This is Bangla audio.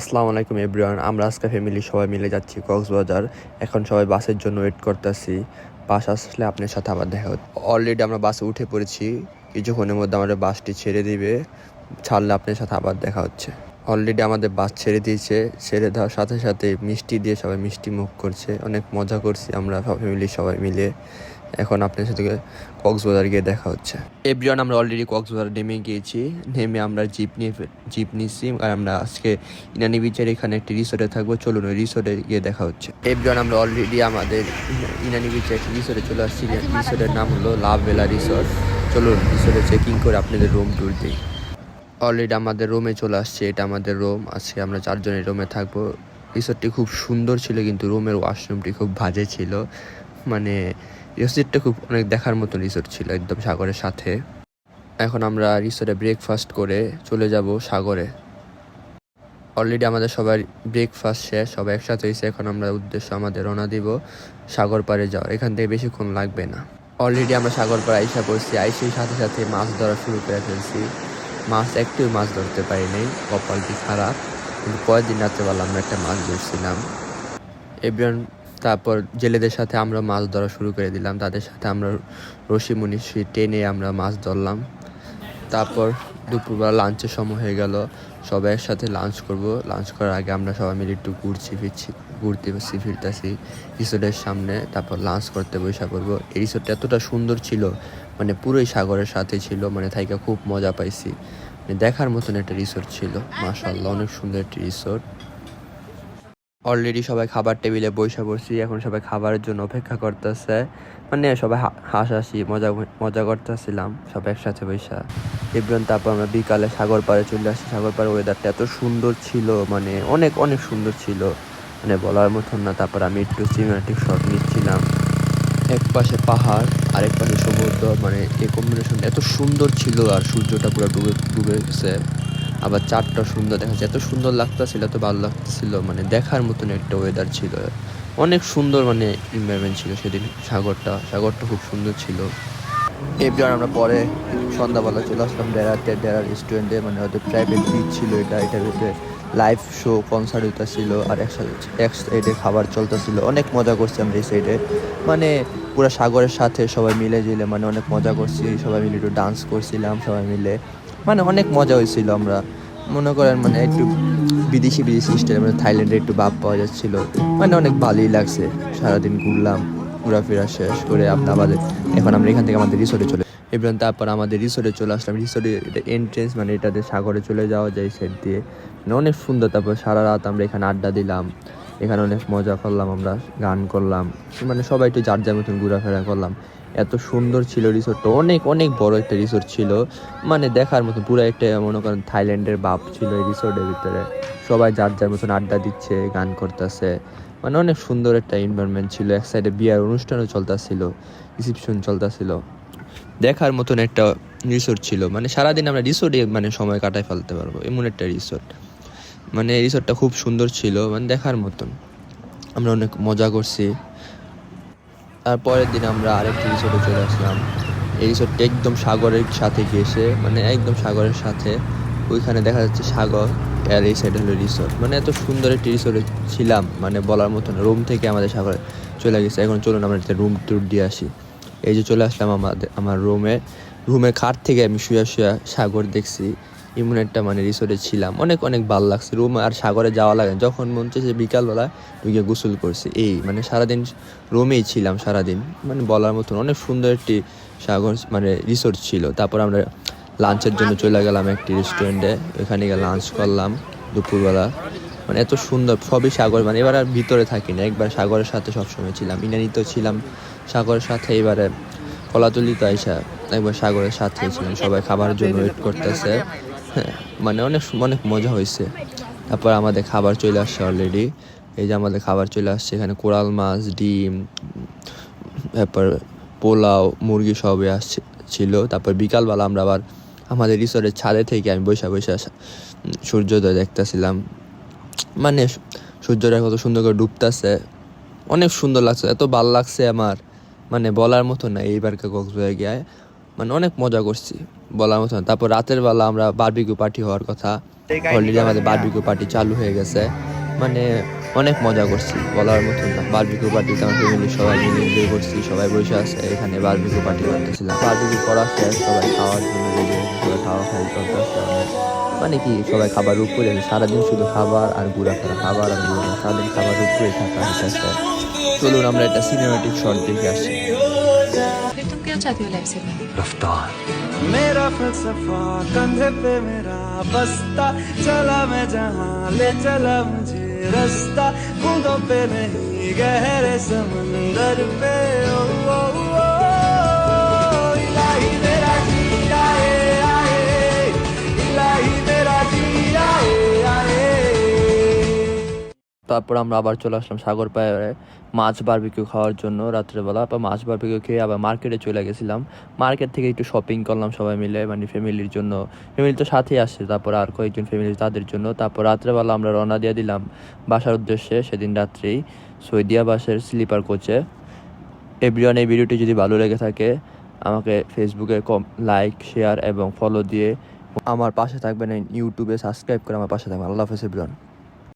আসসালামু আলাইকুম এভরিওয়ান, আমরা আজকে ফ্যামিলি সবাই মিলে যাচ্ছি কক্সবাজার। এখন সবাই বাসের জন্য ওয়েট করতেছি। বাস আসলে আপনার সাথে আবার দেখা হচ্ছে। অলরেডি আমরা বাসে উঠে পড়েছি। কিছুক্ষণের মধ্যে আমাদের বাসটি ছেড়ে দিবে। ছাড়লে আপনার সাথে আবার দেখা হচ্ছে। অলরেডি আমাদের বাস ছেড়ে দিয়েছে। ছেড়ে দেওয়ার সাথে সাথে মিষ্টি দিয়ে সবাই মিষ্টি মুখ করছে। অনেক মজা করছি আমরা ফ্যামিলি সবাই মিলে। এখন আপনার সাথে কক্সবাজার গিয়ে দেখা হচ্ছে। এভরিওয়ান আমরা অলরেডি কক্সবাজার নেমে গিয়েছি। নেমে আমরা জিপ নিয়ে জিপ নিচ্ছি আর আমরা আজকে ইনানি বিচের এখানে একটি রিসোর্টে থাকব। চলুন ওই রিসোর্টে গিয়ে দেখা হচ্ছে। এভরিওয়ান আমরা অলরেডি আমাদের ইনানি বিচে একটি রিসোর্টে চলে আসছি। রিসোর্টের নাম হলো লাভ বেলা রিসোর্ট চলুন রিসোর্টে চেকিং করে আপনাদের রুম ট্যুর দিই। অলরেডি আমাদের রুমে চলে আসছে। এটা আমাদের রুম আজকে আমরা চারজনের রুমে থাকব। রিসোর্টটি খুব সুন্দর ছিল, কিন্তু রুমের ওয়াশরুমটি খুব বাজে ছিল। মানে রিসোর্টটা খুব অনেক দেখার মতো রিসোর্ট ছিল একদম সাগরের সাথে। এখন আমরা রিসোর্টে ব্রেকফাস্ট করে চলে যাব সাগরে। অলরেডি আমাদের সবার ব্রেকফাস্ট শেষ, সবাই একসাথে হয়েছে। এখন আমরা উদ্দেশ্য আমাদের রওনা দিব সাগর পাড়ে যাওয়ার। এখান থেকে বেশিক্ষণ লাগবে না। অলরেডি আমরা সাগর পাড়ে আইসা পড়ছি আইসির সাথে সাথে মাছ ধরা শুরু করে ফেলছি। মাছ একটু মাছ ধরতে পারিনি কপালটি খারাপ? কিন্তু পরের দিন রাত্রেবেলা আমরা একটা মাছ ধরছিলাম। এভরিওয়ান তারপর জেলেদের সাথে আমরা মাছ ধরা শুরু করে দিলাম। তাদের সাথে আমরা রশি মুনিশি টেনে আমরা মাছ ধরলাম। তারপর দুপুরবেলা লাঞ্চের সময় হয়ে গেল। সবাই একসাথে লাঞ্চ করব। লাঞ্চ করার আগে আমরা সবাই মিলে একটু ঘুরছি, ফিরছি ঘুরতে ফিরছি ফিরতেছি রিসোর্টের সামনে। তারপর লাঞ্চ করতে বসে করব এই রিসোর্টটা এতটা সুন্দর ছিল মানে পুরোই সাগরের সাথে ছিল মানে থাইকা খুব মজা পাইছি। মানে দেখার মতন একটা রিসোর্ট ছিল। মাশাল্লাহ অনেক সুন্দর একটি রিসোর্ট অলরেডি সবাই খাবার টেবিলে বসে পড়ছি, এখন সবাই খাবারের জন্য অপেক্ষা করতেছে। মানে সবাই হাসাহাসি, মজা মজা করতেছিলাম সবাই একসাথে বৈশা এবার তারপর আমরা বিকালে সাগর পাড়ে চলে আসি। সাগর পাড়ে ওয়েদারটা এত সুন্দর ছিল মানে অনেক অনেক সুন্দর ছিল। মানে বলার মতন না, তারপর আমি একটু সিনেমাটিক শট নিচ্ছিলাম। এক পাশে পাহাড়, আরেক পাশে সমুদ্র মানে এই কম্বিনেশন এত সুন্দর ছিল আর সূর্যটা পুরো ডুবে ডুবে গেছে। আবার চারটা সুন্দর, দেখা যাচ্ছে, এত সুন্দর লাগতেছিল, এত ভালো লাগতেছিল মানে দেখার মতন একটা ওয়েদার ছিল। অনেক সুন্দর মানে এনভায়রনমেন্ট ছিল সেদিন, সাগরটা সাগরটা খুব সুন্দর ছিল। এবার আমরা পরে সন্ধ্যাবেলা চলে আসলাম ডেরাতে ডেরা রেস্টুরেন্টে মানে ওদের প্রাইভেট বিচ ছিল এটা, এটার ভিতরে লাইভ শো কনসার্ট হইতেছিল, আর একসাথে, এক সাইডে খাবার চলতেছিল। অনেক মজা করছি আমরা এই সাইডে মানে পুরো সাগরের সাথে সবাই মিলে জিলে মানে অনেক মজা করছি, সবাই মিলে একটু ডান্স করছিলাম, সবাই মিলে। মানে অনেক মজা হয়েছিল আমরা। মনে করেন মানে একটু বিদেশি বিদেশি স্টাইল মানে থাইল্যান্ডে একটু ভাব পাওয়া যাচ্ছিল। মানে অনেক ভালোই লাগছে। সারাদিন ঘুরলাম, ঘোরাফেরা শেষ করে আপনার আমাদের, এখন আমরা এখান থেকে আমাদের রিসোর্টে চলে এবার তারপর আমাদের রিসোর্টে চলে আসলাম। রিসোর্টে এটা এন্ট্রেন্স মানে এটাতে সাগরে চলে যাওয়া যায় সেট দিয়ে। মানে অনেক সুন্দর। তারপর সারা রাত আমরা এখানে আড্ডা দিলাম। এখানে অনেক মজা করলাম আমরা, গান করলাম। মানে সবাই একটু যার যার মতন ঘোরাফেরা করলাম। এত সুন্দর ছিল রিসোর্টটা অনেক অনেক বড় একটা রিসোর্ট ছিল। মানে দেখার মতো পুরো একটা মনে করেন থাইল্যান্ডের বাপ ছিল এই রিসোর্টের ভিতরে। সবাই যার যার মতন আড্ডা দিচ্ছে, গান করতেছে। মানে অনেক সুন্দর একটা এনভায়রনমেন্ট ছিল। এক সাইডে বিয়ার অনুষ্ঠানও চলতেছিল রিসিপশন চলতেছিল। দেখার মতন একটা রিসোর্ট ছিল। মানে সারাদিন আমরা রিসোর্টে মানে সময় কাটায় ফেলতে পারব। এমন একটা রিসোর্ট মানে রিসোর্টটা খুব সুন্দর ছিল। মানে দেখার মতন। আমরা অনেক মজা করছি। তারপরের দিন আমরা আরেকটি রিসোর্টে চলে আসলাম। এই রিসোর্টটা একদম সাগরের সাথে গেছে মানে একদম সাগরের সাথে। ওইখানে দেখা যাচ্ছে সাগর, আর এই সাইড হলো রিসোর্ট মানে এত সুন্দর একটি রিসোর্টে ছিলাম মানে বলার মতন রুম থেকে আমাদের সাগরে চলে গেছে। এখন চলুন আমরা একটা রুম ট্যুর দিয়ে আসি। এই যে চলে আসলাম আমাদের, আমার রুমে রুমের খাট থেকে আমি শুয়ে শুয়ে সাগর দেখছি। এমন একটা মানে রিসোর্টে ছিলাম। অনেক অনেক ভালো লাগছে। রুম আর সাগরে যাওয়া লাগে। যখন মন চাইছে বিকালবেলা ঢুকে গোসল করছি। এই মানে সারাদিন রুমেই ছিলাম সারাদিন। মানে বলার মতন অনেক সুন্দর একটি সাগর মানে রিসোর্ট ছিল। তারপর আমরা লাঞ্চের জন্য চলে গেলাম একটি রেস্টুরেন্টে ওখানে গিয়ে লাঞ্চ করলাম দুপুরবেলা। মানে এত সুন্দর, সবই সাগর। মানে এবার আর ভিতরে থাকি না। একবার সাগরের সাথে সবসময় ছিলাম। ইনানিতেও ছিলাম সাগরের সাথে। এবারে কলাতলিতে আইসা একবার সাগরের সাথে ছিলাম। সবাই খাবারের জন্য ওয়েট করতেছে। মানে অনেক অনেক মজা হয়েছে। তারপর আমাদের খাবার চলে আসছে অলরেডি এই যে আমাদের খাবার চলে আসছে, এখানে কোরাল মাছ, ডিম, তারপর পোলাও, মুরগি সবই আসছে, ছিল। তারপর বিকালবেলা আমরা আবার আমাদের রিসোর্টের ছাদে থেকে আমি বসে বসে সূর্যোদয় দেখতেছিলাম। মানে সূর্যটা কত সুন্দর করে ডুবতেছে। অনেক সুন্দর লাগছে, এত ভালো লাগছে আমার। মানে বলার মতো না এইবারকে কক্সবাজার গিয়ে। মানে অনেক মজা করছি বলার মতো না। তারপর রাতের বেলা আমরা বারবিকিউ পার্টি হওয়ার কথা। অলরেডি আমাদের বারবিকিউ পার্টি চালু হয়ে গেছে। মানে অনেক মজা করছি বলার মতন না। পার্টিতে আমার ফ্যামিলির সবাই মিলে এনজয় করছি, সবাই বসে আছে, এখানে বারবিকিউ পার্টি করতেছিলাম। বারবিকিউ করা শেষ, সবাই খাওয়ার জন্য খাওয়া খাই মানে কি, সবাই খাবার উপরে করে সারাদিন শুধু খাবার আর ফেরা খাবার আর ঘুরা সারাদিন খাবার উপরে থাকা হইতেছে। চলুন আমরা একটা সিনেমাটিক শট দেখে আসি फिर तुम क्या चाहती हो लाइफ से मैं রফতার मेरा फलसफा कंधे पे मेरा बस्ता चला मैं जहाँ ले चला मुझे रास्ता बूंदों पे नहीं गहरे समंदर पे ओ, ओ, ओ, তারপর আমরা আবার চলে আসলাম সাগর পায়ে মাছ বারবিকিউ খাওয়ার জন্য রাত্রেবেলা। তারপর মাছ বারবিকিউ খেয়ে আবার মার্কেটে চলে গেছিলাম। মার্কেট থেকে একটু শপিং করলাম সবাই মিলে মানে ফ্যামিলির জন্য। ফ্যামিলি তো সাথেই আসছে, তারপর আর কয়েকজন ফ্যামিলি তাদের জন্য। তারপর রাত্রেবেলা আমরা রওনা দিয়ে দিলাম বাসার উদ্দেশ্যে, সেদিন রাত্রেই। সৈদিয়া বাসের স্লিপার কোচে এভরিওয়ান এই ভিডিওটি যদি ভালো লেগে থাকে, আমাকে ফেসবুকে কম লাইক শেয়ার এবং ফলো দিয়ে আমার পাশে থাকবেন ইউটিউবে সাবস্ক্রাইব করে আমার পাশে থাকবেন। আল্লাহ হাফেজ, এভরিওয়ান।